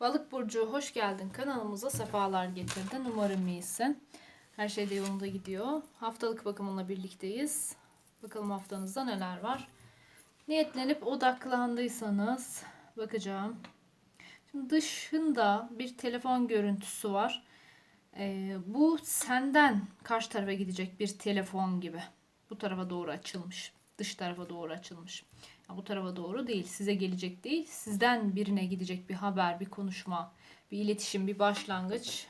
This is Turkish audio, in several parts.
Balık Burcu hoş geldin. Kanalımıza sefalar getirdin. Umarım iyisin. Her şey de yolunda gidiyor. Haftalık bakımınla birlikteyiz. Bakalım haftanızda neler var. Niyetlenip odaklandıysanız bakacağım. Şimdi dışında bir telefon görüntüsü var. Ee, bu senden karşı tarafa gidecek bir telefon gibi. Bu tarafa doğru açılmış. Dış tarafa doğru açılmış. Bu tarafa doğru değil, size gelecek değil, sizden birine gidecek bir haber, bir konuşma, bir iletişim, bir başlangıç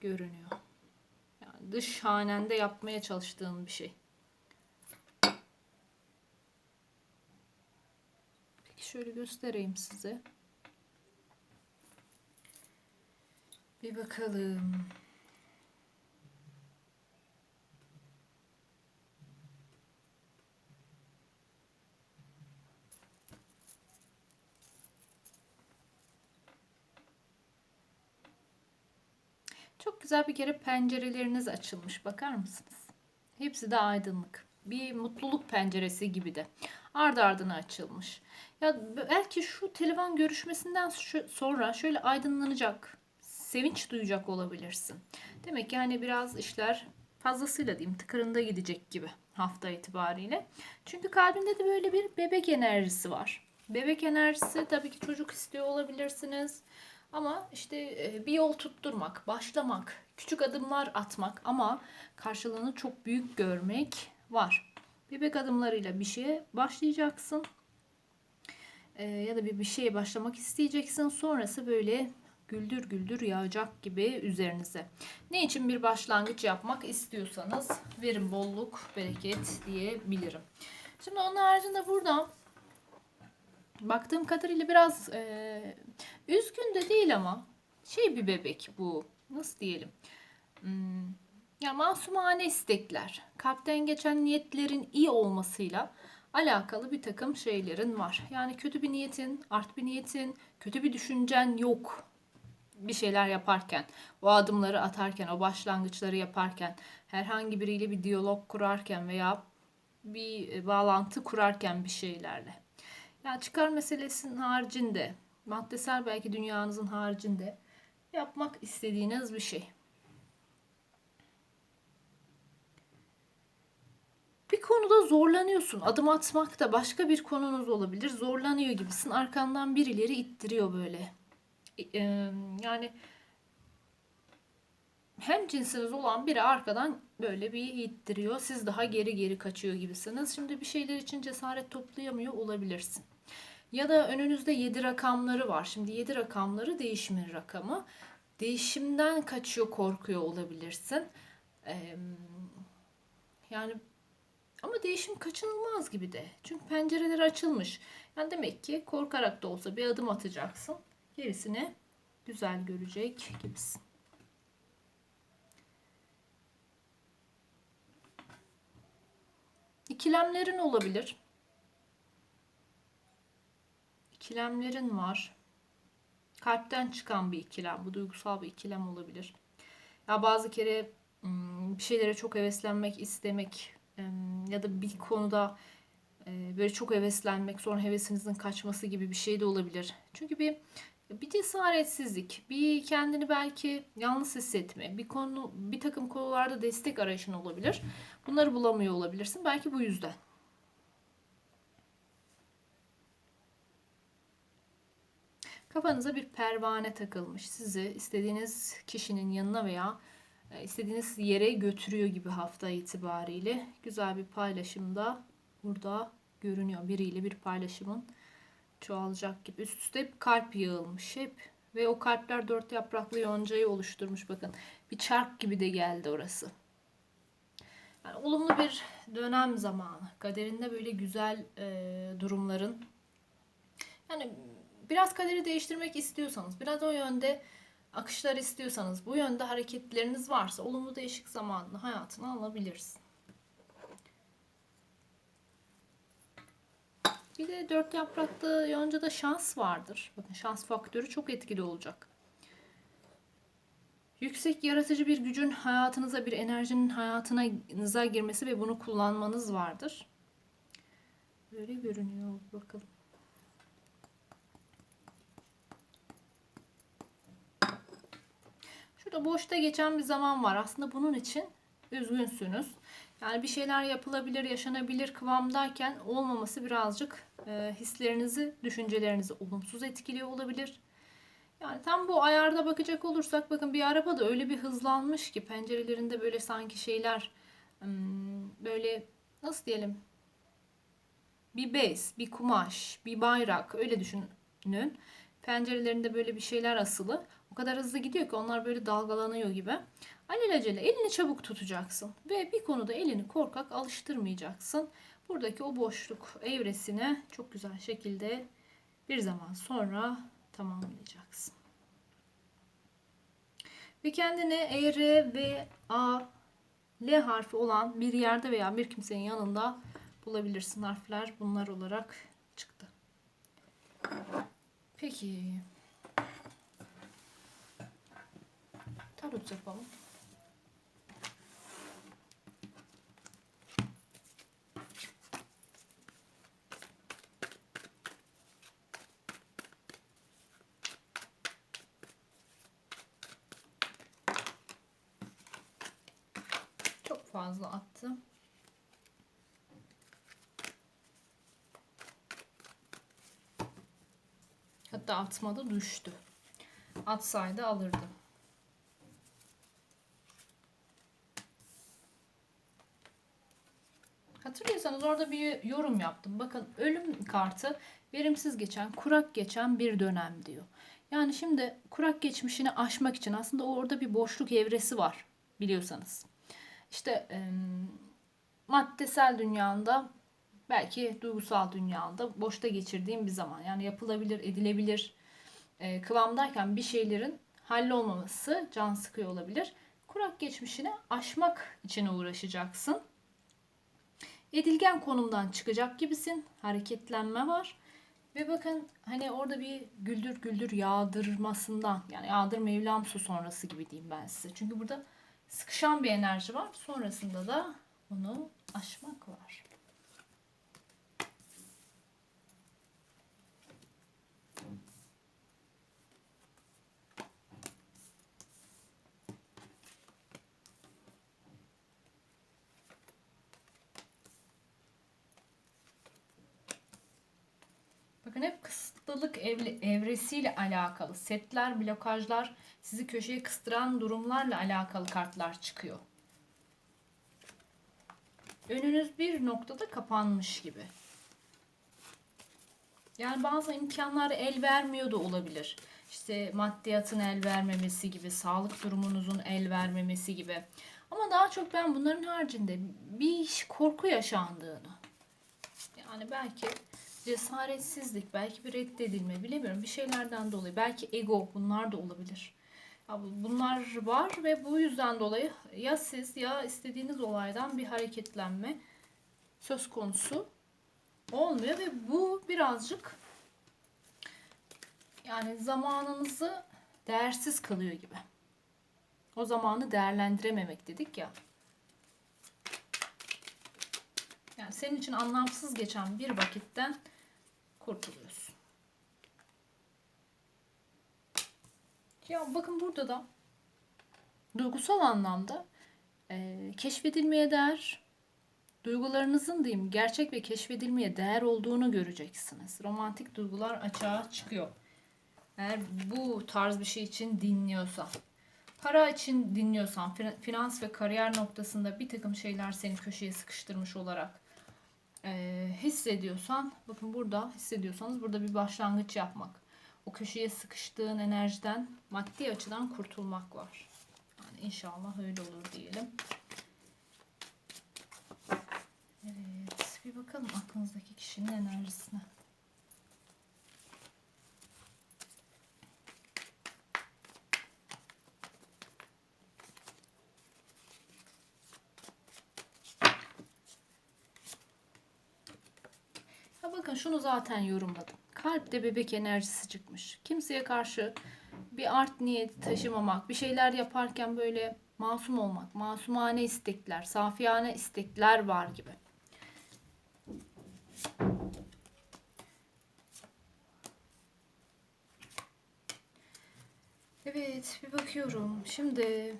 görünüyor. Yani dış hanende yapmaya çalıştığın bir şey. Peki şöyle göstereyim size. Bir bakalım. Çok güzel bir kere pencereleriniz açılmış. Bakar mısınız? Hepsi de aydınlık. Bir mutluluk penceresi gibi de. Ardı ardına açılmış. Ya belki şu telefon görüşmesinden sonra şöyle aydınlanacak, sevinç duyacak olabilirsin. Demek ki yani biraz işler fazlasıyla diyeyim tıkırında gidecek gibi hafta itibariyle. Çünkü kalbinde de böyle bir bebek enerjisi var. Bebek enerjisi tabii ki çocuk istiyor olabilirsiniz. Ama işte e, bir yol tutturmak, başlamak, küçük adımlar atmak ama karşılığını çok büyük görmek var. Bebek adımlarıyla bir şeye başlayacaksın. E, ya da bir bir şeye başlamak isteyeceksin. Sonrası böyle güldür güldür yağacak gibi üzerinize. Ne için bir başlangıç yapmak istiyorsanız verin bolluk, bereket diyebilirim. Şimdi onun haricinde burada baktığım kadarıyla biraz e, üzgün de değil ama şey bir bebek bu. Nasıl diyelim? Hmm, ya masumane istekler, kalpten geçen niyetlerin iyi olmasıyla alakalı bir takım şeylerin var. Yani kötü bir niyetin, art bir niyetin, kötü bir düşüncen yok bir şeyler yaparken, o adımları atarken, o başlangıçları yaparken, herhangi biriyle bir diyalog kurarken veya bir e, bağlantı kurarken bir şeylerle. Yani çıkar meselesinin haricinde, maddesel belki dünyanızın haricinde yapmak istediğiniz bir şey. Bir konuda zorlanıyorsun. Adım atmak da başka bir konunuz olabilir. Zorlanıyor gibisin. Arkandan birileri ittiriyor böyle. E, Yani hem cinsiniz olan biri arkadan böyle bir ittiriyor. Siz daha geri geri kaçıyor gibisiniz. Şimdi bir şeyler için cesaret toplayamıyor olabilirsin. Ya da önünüzde 7 rakamları var. Şimdi 7 rakamları değişimin rakamı. Değişimden kaçıyor, korkuyor olabilirsin. Ee, yani ama değişim kaçınılmaz gibi de. Çünkü pencereler açılmış. Yani demek ki korkarak da olsa bir adım atacaksın. Gerisini güzel görecek gibisin. İkilemlerin olabilir. İkilemlerin var. Kalpten çıkan bir ikilem. Bu duygusal bir ikilem olabilir. Ya bazı kere bir şeylere çok heveslenmek, istemek ya da bir konuda böyle çok heveslenmek, sonra hevesinizin kaçması gibi bir şey de olabilir. Çünkü bir bir cesaretsizlik, bir kendini belki yalnız hissetme, bir konu, bir takım konularda destek arayışın olabilir. Bunları bulamıyor olabilirsin. Belki bu yüzden. Kafanıza bir pervane takılmış. Sizi istediğiniz kişinin yanına veya e, istediğiniz yere götürüyor gibi hafta itibariyle. Güzel bir paylaşımda burada görünüyor. Biriyle bir paylaşımın çoğalacak gibi. Üst üste hep kalp yığılmış hep. Ve o kalpler dört yapraklı yoncayı oluşturmuş bakın. Bir çark gibi de geldi orası. Yani olumlu bir dönem zamanı. Kaderinde böyle güzel e, durumların yani biraz kaderi değiştirmek istiyorsanız, biraz o yönde akışlar istiyorsanız, bu yönde hareketleriniz varsa olumlu değişik zamanını hayatına alabilirsin. Bir de dört yapraklı yoncada şans vardır. Bakın şans faktörü çok etkili olacak. Yüksek yaratıcı bir gücün hayatınıza, bir enerjinin hayatınıza girmesi ve bunu kullanmanız vardır. Böyle görünüyor bakalım. Şurada boşta geçen bir zaman var. Aslında bunun için üzgünsünüz. Yani bir şeyler yapılabilir, yaşanabilir kıvamdayken olmaması birazcık e, hislerinizi, düşüncelerinizi olumsuz etkiliyor olabilir. Yani tam bu ayarda bakacak olursak bakın bir araba da öyle bir hızlanmış ki pencerelerinde böyle sanki şeyler hmm, böyle nasıl diyelim bir bez, bir kumaş, bir bayrak öyle düşünün. Pencerelerinde böyle bir şeyler asılı. Kadar hızlı gidiyor ki onlar böyle dalgalanıyor gibi. Alelacele elini çabuk tutacaksın ve bir konuda elini korkak alıştırmayacaksın. Buradaki o boşluk evresini çok güzel şekilde bir zaman sonra tamamlayacaksın. Ve kendine E, R, V, A, L harfi olan bir yerde veya bir kimsenin yanında bulabilirsin. Harfler bunlar olarak çıktı. Peki. Tarot yapalım. Çok fazla attım. Hatta atmadı düştü. Atsaydı alırdı. Orada bir yorum yaptım. Bakın ölüm kartı verimsiz geçen, kurak geçen bir dönem diyor. Yani şimdi kurak geçmişini aşmak için aslında orada bir boşluk evresi var biliyorsanız. İşte e, maddesel dünyanda belki duygusal dünyada boşta geçirdiğim bir zaman. Yani yapılabilir, edilebilir e, kıvamdayken bir şeylerin hallolmaması can sıkıyor olabilir. Kurak geçmişini aşmak için uğraşacaksın. Edilgen konumdan çıkacak gibisin. Hareketlenme var. Ve bakın hani orada bir güldür güldür yağdırmasından yani yağdır Mevlam su sonrası gibi diyeyim ben size. Çünkü burada sıkışan bir enerji var. Sonrasında da onu aşmak var. Bakın kısıtlılık evre, evresiyle alakalı. Setler, blokajlar, sizi köşeye kıstıran durumlarla alakalı kartlar çıkıyor. Önünüz bir noktada kapanmış gibi. Yani bazı imkanlar el vermiyor da olabilir. İşte maddiyatın el vermemesi gibi, sağlık durumunuzun el vermemesi gibi. Ama daha çok ben bunların haricinde bir korku yaşandığını. Yani belki cesaretsizlik, belki bir reddedilme bilemiyorum. Bir şeylerden dolayı. Belki ego bunlar da olabilir. Bunlar var ve bu yüzden dolayı ya siz ya istediğiniz olaydan bir hareketlenme söz konusu olmuyor ve bu birazcık yani zamanınızı değersiz kılıyor gibi. O zamanı değerlendirememek dedik ya. Yani senin için anlamsız geçen bir vakitten kurtuluyorsun. Ya bakın burada da duygusal anlamda e, keşfedilmeye değer, duygularınızın diyeyim gerçek ve keşfedilmeye değer olduğunu göreceksiniz. Romantik duygular açığa çıkıyor. Eğer bu tarz bir şey için dinliyorsan, para için dinliyorsan, finans ve kariyer noktasında bir takım şeyler seni köşeye sıkıştırmış olarak e, hissediyorsan, bakın burada hissediyorsanız burada bir başlangıç yapmak. O köşeye sıkıştığın enerjiden maddi açıdan kurtulmak var. Yani inşallah öyle olur diyelim. Evet, bir bakalım aklınızdaki kişinin enerjisine. bakın şunu zaten yorumladım. Kalpte bebek enerjisi çıkmış. Kimseye karşı bir art niyet taşımamak, bir şeyler yaparken böyle masum olmak, masumane istekler, safiyane istekler var gibi. Evet, bir bakıyorum. Şimdi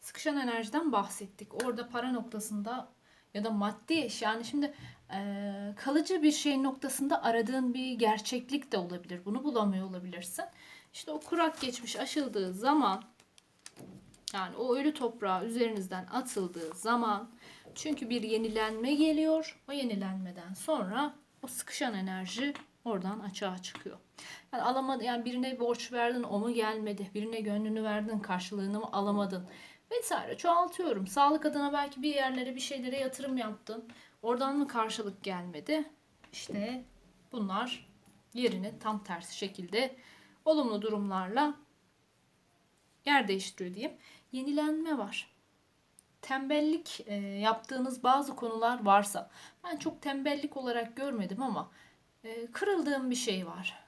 sıkışan enerjiden bahsettik. Orada para noktasında ya da maddi eş yani şimdi eee, kalıcı bir şey noktasında aradığın bir gerçeklik de olabilir. Bunu bulamıyor olabilirsin. İşte o kurak geçmiş aşıldığı zaman yani o ölü toprağı üzerinizden atıldığı zaman çünkü bir yenilenme geliyor. O yenilenmeden sonra o sıkışan enerji oradan açığa çıkıyor. Yani alamadı yani birine borç verdin o mu gelmedi? Birine gönlünü verdin karşılığını mı alamadın? Vesaire çoğaltıyorum. Sağlık adına belki bir yerlere bir şeylere yatırım yaptın. Oradan mı karşılık gelmedi? İşte bunlar yerini tam tersi şekilde olumlu durumlarla yer değiştiriyor diyeyim. Yenilenme var. Tembellik e, yaptığınız bazı konular varsa ben çok tembellik olarak görmedim ama e, kırıldığım bir şey var.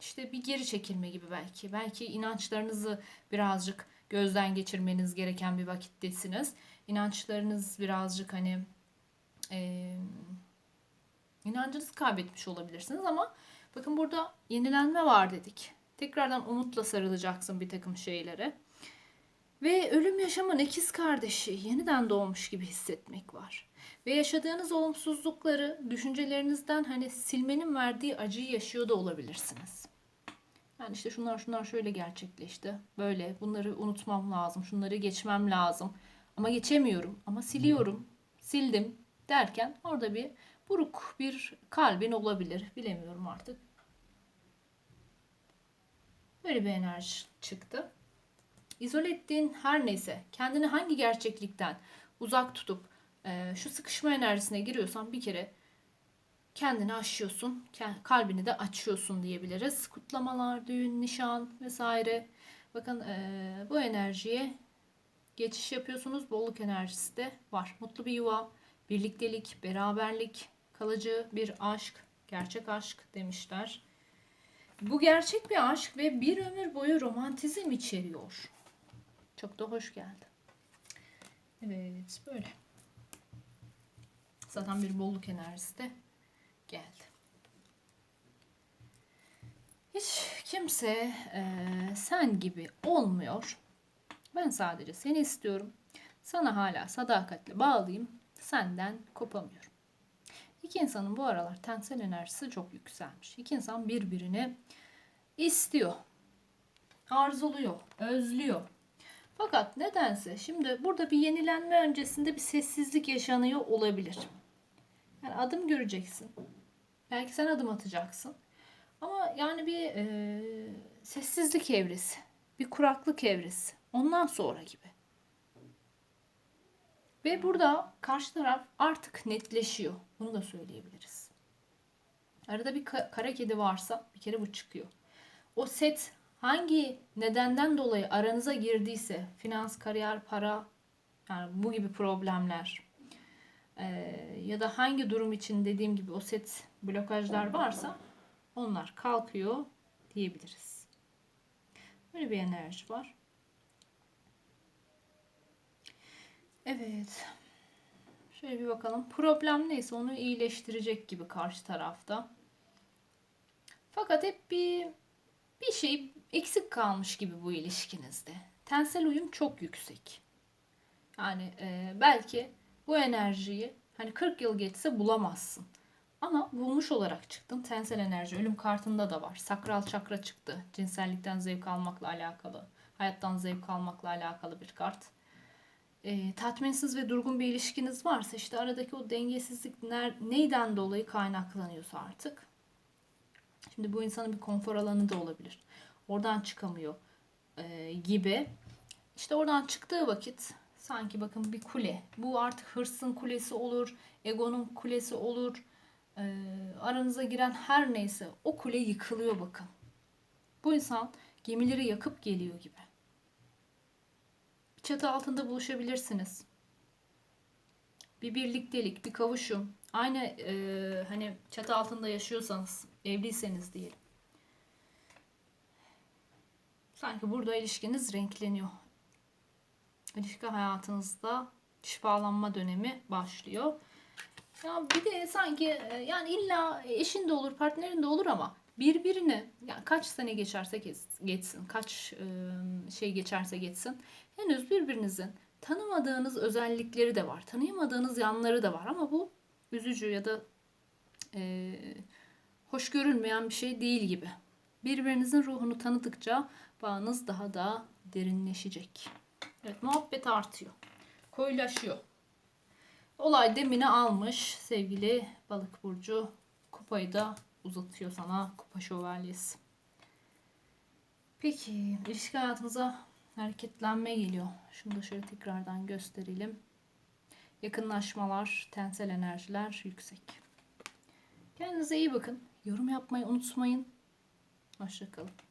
İşte bir geri çekilme gibi belki. Belki inançlarınızı birazcık gözden geçirmeniz gereken bir vakittesiniz. İnançlarınız birazcık hani e, inancınızı kaybetmiş olabilirsiniz ama bakın burada yenilenme var dedik. Tekrardan umutla sarılacaksın bir takım şeylere. Ve ölüm yaşamın ikiz kardeşi yeniden doğmuş gibi hissetmek var. Ve yaşadığınız olumsuzlukları düşüncelerinizden hani silmenin verdiği acıyı yaşıyor da olabilirsiniz. Yani işte şunlar şunlar şöyle gerçekleşti. Böyle bunları unutmam lazım. Şunları geçmem lazım. Ama geçemiyorum. Ama siliyorum. Sildim derken orada bir buruk bir kalbin olabilir. Bilemiyorum artık. Böyle bir enerji çıktı. İzole ettiğin her neyse kendini hangi gerçeklikten uzak tutup şu sıkışma enerjisine giriyorsan bir kere kendini aşıyorsun, kalbini de açıyorsun diyebiliriz. Kutlamalar, düğün, nişan vesaire. Bakın e, bu enerjiye geçiş yapıyorsunuz. Bolluk enerjisi de var. Mutlu bir yuva, birliktelik, beraberlik, kalıcı bir aşk, gerçek aşk demişler. Bu gerçek bir aşk ve bir ömür boyu romantizm içeriyor. Çok da hoş geldi. Evet böyle. Zaten bir bolluk enerjisi de geldi. Hiç kimse e, sen gibi olmuyor. Ben sadece seni istiyorum. Sana hala sadakatle bağlıyım. Senden kopamıyorum. İki insanın bu aralar tensel enerjisi çok yükselmiş. İki insan birbirini istiyor, arzuluyor, özlüyor. Fakat nedense şimdi burada bir yenilenme öncesinde bir sessizlik yaşanıyor olabilir. Yani adım göreceksin. Belki sen adım atacaksın. Ama yani bir e, sessizlik evresi, bir kuraklık evresi. Ondan sonra gibi. Ve burada karşı taraf artık netleşiyor. Bunu da söyleyebiliriz. Arada bir kara kedi varsa bir kere bu çıkıyor. O set hangi nedenden dolayı aranıza girdiyse finans, kariyer, para yani bu gibi problemler e, ya da hangi durum için dediğim gibi o set blokajlar varsa onlar kalkıyor diyebiliriz. Böyle bir enerji var. Evet. Şöyle bir bakalım. Problem neyse onu iyileştirecek gibi karşı tarafta. Fakat hep bir bir şey eksik kalmış gibi bu ilişkinizde. Tensel uyum çok yüksek. Yani e, belki bu enerjiyi hani 40 yıl geçse bulamazsın. Ama bulmuş olarak çıktın. Tensel enerji ölüm kartında da var. Sakral çakra çıktı. Cinsellikten zevk almakla alakalı. Hayattan zevk almakla alakalı bir kart. E, tatminsiz ve durgun bir ilişkiniz varsa işte aradaki o dengesizlik ner, neyden dolayı kaynaklanıyorsa artık. Şimdi bu insanın bir konfor alanı da olabilir. Oradan çıkamıyor e, gibi. İşte oradan çıktığı vakit sanki bakın bir kule. Bu artık hırsın kulesi olur, egonun kulesi olur. E, aranıza giren her neyse o kule yıkılıyor bakın. Bu insan gemileri yakıp geliyor gibi. Bir çatı altında buluşabilirsiniz. Bir birliktelik, bir kavuşum. Aynı e, hani çatı altında yaşıyorsanız, evliyseniz diyelim. Sanki burada ilişkiniz renkleniyor. İlişki hayatınızda şifalanma dönemi başlıyor. Ya bir de sanki e, yani illa eşin de olur, partnerin de olur ama birbirini yani kaç sene geçerse geç- geçsin, kaç e, şey geçerse geçsin henüz birbirinizin tanımadığınız özellikleri de var, tanıyamadığınız yanları da var ama bu üzücü ya da e, hoş görülmeyen bir şey değil gibi. Birbirinizin ruhunu tanıdıkça bağınız daha da derinleşecek. Evet, muhabbet artıyor. Koyulaşıyor. Olay demini almış sevgili balık burcu. Kupayı da uzatıyor sana kupa şövalyesi. Peki ilişki hayatımıza hareketlenme geliyor. Şunu da şöyle tekrardan gösterelim. Yakınlaşmalar, tensel enerjiler yüksek. Kendinize iyi bakın. Yorum yapmayı unutmayın. Hoşçakalın.